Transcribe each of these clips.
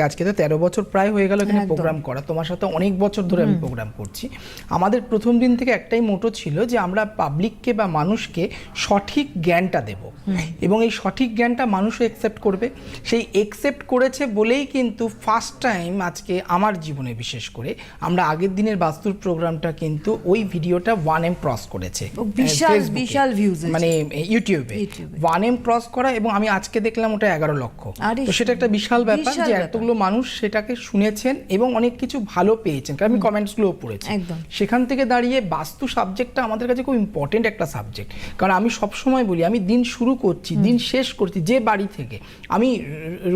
আজকে তো তেরো বছর প্রায় হয়ে গেল এখানে প্রোগ্রাম করা। তোমার সাথে অনেক বছর ধরে আমি প্রোগ্রাম করছি। আমাদের প্রথম দিন থেকে একটাই মোটো ছিল যে আমরা পাবলিককে বা মানুষকে সঠিক জ্ঞানটা দেব। এবং এই সঠিক জ্ঞানটা মানুষও একসেপ্ট করবে। সেই একসেপ্ট করেছে বলেই কিন্তু ফার্স্ট টাইম আজকে আমার জীবনে বিশেষ করে আমরা আগের দিনের বাস্তুর প্রোগ্রামটা কিন্তু ওই ভিডিওটা ওয়ান এম ক্রস করেছে। বিশাল, বিশাল হয়েছে। মানে ইউটিউবে। ওয়ান এম ক্রস করা এবং আমি আজকে দেখলাম ওটা এগারো লক্ষ। তো সেটা একটা বিশাল ব্যাপার যে ব্যাপার। এতগুলো মানুষ সেটাকে শুনেছেন এবং অনেক কিছু ভালো পেয়েছেন কারণ আমি কমেন্টসগুলোও পড়েছি। একদম। সেখান থেকে দাঁড়িয়ে বাস্তু সাবজেক্টটা আমাদের কাছে খুব ইম্পর্টেন্ট একটা সাবজেক্ট কারণ আমি সব সময় বলি আমি দিন শুরু করছি দিন শেষ করছি যে বাড়ি থেকে আমি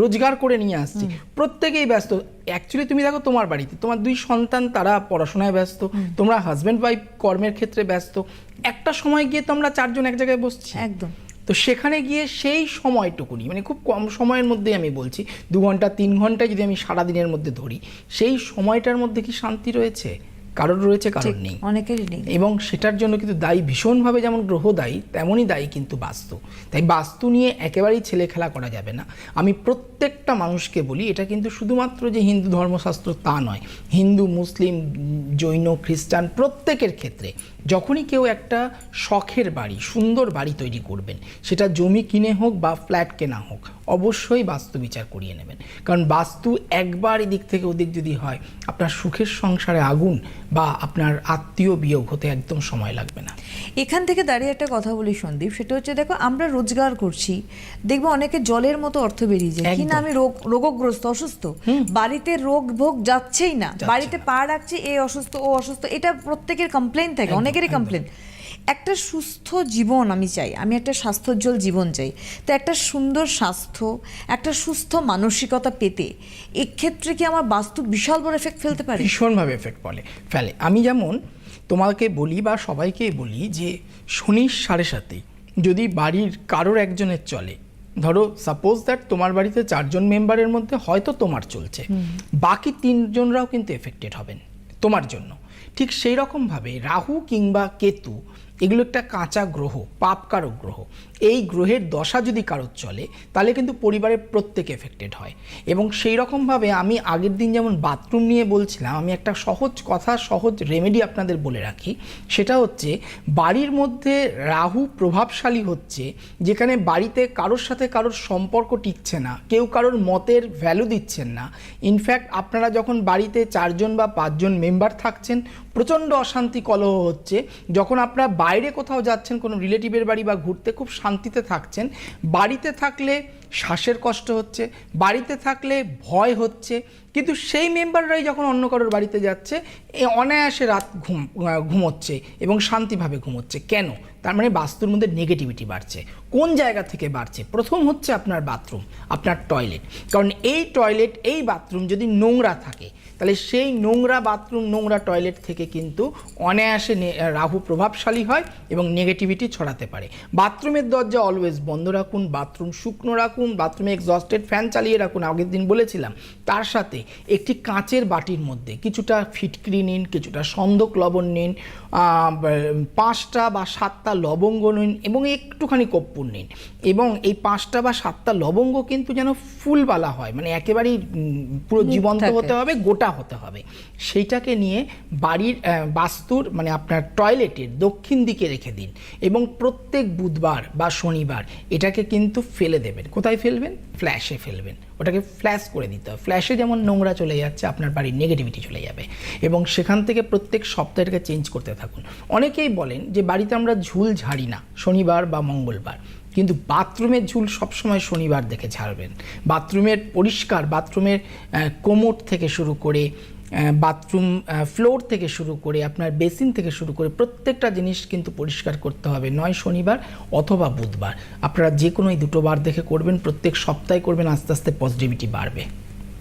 রোজগার করে নিয়ে আসছি প্রত্যেকেই ব্যস্ত। অ্যাকচুয়ালি তুমি দেখো তোমার বাড়িতে তোমার দুই সন্তান তারা পড়াশোনায় ব্যস্ত তোমরা হাজব্যান্ড ওয়াইফ কর্মের ক্ষেত্রে ব্যস্ত। একটা সময় গিয়ে তোমরা চারজন এক জায়গায় বসছি। একদম। তো সেখানে গিয়ে সেই সময়টুকুনি মানে খুব কম সময়ের মধ্যে আমি বলছি, দু ঘণ্টা, তিন ঘণ্টা যদি আমি সারাদিনের মধ্যে ধরি, সেই সময়টার মধ্যে কি শান্তি রয়েছে? কারোর রয়েছে কারোর নেই। অনেকেরই নেই। এবং সেটার জন্য কিন্তু দায়ী ভীষণভাবে যেমন গ্রহ দায়ী তেমনই দায়ী কিন্তু বাস্তু। তাই বাস্তু নিয়ে একেবারেই ছেলে খেলা করা যাবে না। আমি প্রত্যেকটা মানুষকে বলি এটা কিন্তু শুধুমাত্র যে হিন্দু ধর্মশাস্ত্র তা নয়। হিন্দু মুসলিম জৈন খ্রিস্টান প্রত্যেকের ক্ষেত্রে যখনই কেউ একটা শখের বাড়ি সুন্দর বাড়ি তৈরি করবেন সেটা জমি কিনে হোক বা ফ্ল্যাট কেনা হোক অবশ্যই বাস্তু বিচার করিয়ে নেবেন। কারণ বাস্তু একবার এদিক থেকে ওদিক যদি হয় আপনার সুখের সংসারে আগুন বা আপনার আত্মীয় বিয়োগ হতে একদম সময় লাগবে না। এখান থেকে দাঁড়িয়ে একটা কথা বলি সন্দীপ সেটা হচ্ছে দেখো আমরা রোজগার করছি দেখব অনেকে জলের মতো অর্থ বেরিয়ে যায়। কিনা আমি রোগ রোগগ্রস্ত অসুস্থ? বাড়িতে রোগ ভোগ যাচ্ছেই না। বাড়িতে পা রাখছি এ অসুস্থ ও অসুস্থ এটা প্রত্যেকের কমপ্লেন থাকে অনেকেরই কমপ্লেন একটা সুস্থ জীবন আমি চাই আমি একটা স্বাস্থ্যোজ্জ্বল জীবন চাই। তো একটা সুন্দর স্বাস্থ্য একটা সুস্থ মানসিকতা পেতে এক্ষেত্রে কি আমার বাস্তু বিশাল বড় এফেক্ট ফেলতে পারে? ভীষণভাবে এফেক্ট ফলে ফেলে। আমি যেমন তোমাকে বলি বা সবাইকেই বলি যে শনির সাড়ে সাথে যদি বাড়ির কারোর একজনের চলে ধরো সাপোজ দ্যাট তোমার বাড়িতে চারজন মেম্বারের মধ্যে হয়তো তোমার চলছে বাকি তিনজনরাও কিন্তু এফেক্টেড হবেন তোমার জন্য। ঠিক সেই রকমভাবে রাহু কিংবা কেতু এগুলো একটা কাঁচা গ্রহ, পাপকারক গ্রহ। এই গ্রহের দশা যদি কারোর চলে, তাহলে কিন্তু পরিবারের প্রত্যেক এফেক্টেড হয়। এবং সেই রকমভাবে আমি আগের দিন যেমন বাথরুম নিয়ে বলছিলাম, আমি একটা সহজ কথা, সহজ রেমেডি আপনাদের বলে রাখি। সেটা হচ্ছে, বাড়ির মধ্যে রাহু প্রভাবশালী হচ্ছে, যেখানে বাড়িতে কারোর সাথে কারোর সম্পর্ক টিকছে না, কেউ কারোর মতের ভ্যালু দিচ্ছেন না। ইনফ্যাক্ট আপনারা যখন বাড়িতে চারজন বা পাঁচজন মেম্বার থাকছেন, প্রচণ্ড অশান্তি কলহ হচ্ছে। যখন আপনারা বাইরে কোথাও যাচ্ছেন, কোনো রিলেটিভের বাড়ি বা ঘুরতে খুব শান্তিতে থাকছেন, বাড়িতে থাকলে শ্বাসের কষ্ট হচ্ছে, বাড়িতে থাকলে ভয় হচ্ছে, কিন্তু সেই মেম্বাররাই যখন অন্য কারোর বাড়িতে যাচ্ছে, এ অনায়াসে রাত ঘুম ঘুমোচ্ছে এবং শান্তিভাবে ঘুমোচ্ছে। কেন? তার মানে বাস্তুর মধ্যে নেগেটিভিটি বাড়ছে। কোন জায়গা থেকে বাড়ছে? প্রথম হচ্ছে আপনার বাথরুম আপনার টয়লেট কারণ এই টয়লেট এই বাথরুম যদি নোংরা থাকে তাহলে সেই নোংরা বাথরুম নোংরা টয়লেট থেকে কিন্তু অনায়াসে রাহু প্রভাবশালী হয় এবং নেগেটিভিটি ছড়াতে পারে। বাথরুমের দরজা অলওয়েজ বন্ধ রাখুন বাথরুম শুকনো রাখুন বাথরুমে এক্সস্টেড ফ্যান চালিয়ে রাখুন আগের দিন বলেছিলাম। তার সাথে একটি কাঁচের বাটির মধ্যে কিছুটা ফিটকিরি নিন কিছুটা সন্দক লবণ নিন পাঁচটা বা সাতটা লবঙ্গ নিন এবং একটুখানি কর্পূর নিন এবং এই পাঁচটা বা সাতটা লবঙ্গ কিন্তু যেন ফুলবালা হয় মানে একেবারেই পুরো জীবন্ত হতে হবে গোটা হতে হবে। সেইটাকে নিয়ে বাড়ির বাস্তুর মানে আপনার টয়লেটের দক্ষিণ দিকে রেখে দিন এবং প্রত্যেক বুধবার বা শনিবার এটাকে কিন্তু ফেলে দেবেন। কোথায় ফেলবেন? ফ্ল্যাশে ফেলবেন। ওটাকে ফ্ল্যাশ করে দিতে হবে। ফ্ল্যাশে যেমন নোংরা চলে যাচ্ছে, আপনার বাড়ির নেগেটিভিটি চলে যাবে এবং সেখান থেকে প্রত্যেক সপ্তাহটাকে চেঞ্জ করতে থাকুন। অনেকেই বলেন যে বাড়িতে আমরা ঝুল ঝাড়ি না, শনিবার বা মঙ্গলবার। কিন্তু বাথরুমের ঝুল সবসময় শনিবার দেখে ছাড়বেন। বাথরুমের পরিষ্কার, বাথরুমের কোমোট থেকে শুরু করে বাথরুম ফ্লোর থেকে শুরু করে, আপনার বেসিন থেকে শুরু করে প্রত্যেকটা জিনিস কিন্তু পরিষ্কার করতে হবে। নয় শনিবার অথবা বুধবার। আপনারা যে কোনো এই দুটো বার দেখে করবেন, প্রত্যেক সপ্তাহে করবেন, আস্তে আস্তে পজিটিভিটি বাড়বে।